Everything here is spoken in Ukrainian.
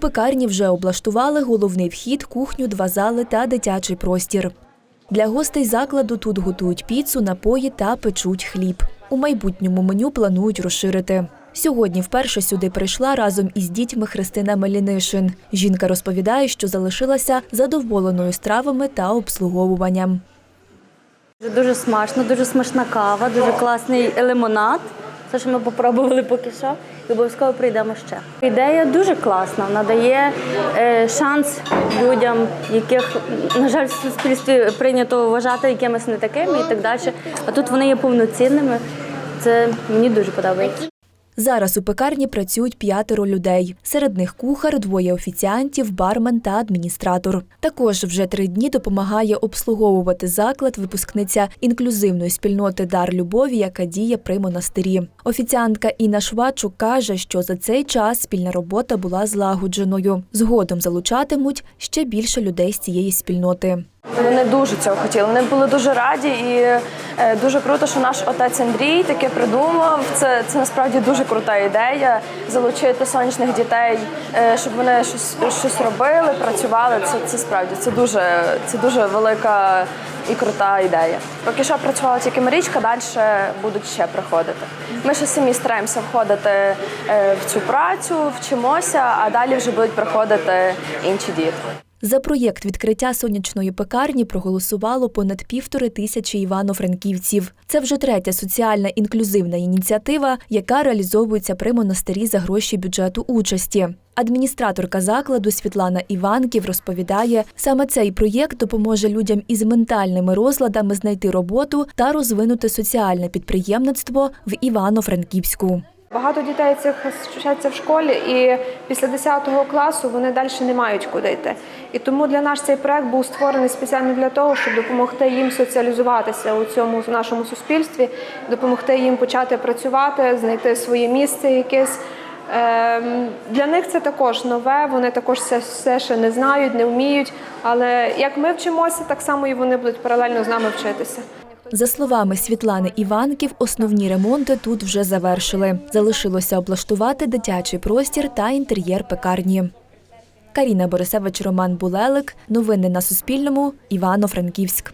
пекарні вже облаштували головний вхід, кухню, два зали та дитячий простір. Для гостей закладу тут готують піцу, напої та печуть хліб. У майбутньому меню планують розширити. Сьогодні вперше сюди прийшла разом із дітьми Христина Мелінишин. Жінка розповідає, що залишилася задоволеною стравами та обслуговуванням. Дуже, смачно, дуже смачна кава, дуже класний лимонад. Все, що ми попробували поки що, і обов'язково прийдемо ще. Ідея дуже класна, вона дає е, шанс людям, яких, на жаль, в суспільстві прийнято вважати якимись не такими і так далі. А тут вони є повноцінними. Це мені дуже подобається. Зараз у пекарні працюють п'ятеро людей. Серед них кухар, двоє офіціантів, бармен та адміністратор. Також вже три дні допомагає обслуговувати заклад випускниця інклюзивної спільноти Дар Любові, яка діє при монастирі. Офіціантка Інна Швачук каже, що за цей час спільна робота була злагодженою. Згодом залучатимуть ще більше людей з цієї спільноти. Вони дуже цього хотіли. Вони були дуже раді, і дуже круто, що наш отець Андрій таке придумав. Це, це насправді дуже крута ідея залучити сонячних дітей, е, щоб вони щось, щось робили, працювали. Це, це справді це дуже, це дуже велика і крута ідея. Поки що працювала тільки Марічка, далі будуть ще приходити. Ми ще самі стараємося входити е, в цю працю, вчимося, а далі вже будуть приходити інші діти. За проєкт відкриття сонячної пекарні проголосувало понад півтори тисячі івано-франківців. Це вже третя соціальна інклюзивна ініціатива, яка реалізовується при монастирі за гроші бюджету участі. Адміністраторка закладу Світлана Іванків розповідає, саме цей проєкт допоможе людям із ментальними розладами знайти роботу та розвинути соціальне підприємництво в Івано-Франківську. Багато дітей цих вчаться в школі, і після 10 класу вони далі не мають куди йти. І тому для нас цей проект був створений спеціально для того, щоб допомогти їм соціалізуватися у цьому нашому суспільстві, допомогти їм почати працювати, знайти своє місце якесь. Ем, Для них це також нове, вони також це все ще не знають, не вміють. Але як ми вчимося, так само і вони будуть паралельно з нами вчитися. За словами Світлани Іванків, основні ремонти тут вже завершили. Залишилося облаштувати дитячий простір та інтер'єр пекарні. Каріна Борисевич, Роман Булелик. Новини на Суспільному. Івано-Франківськ.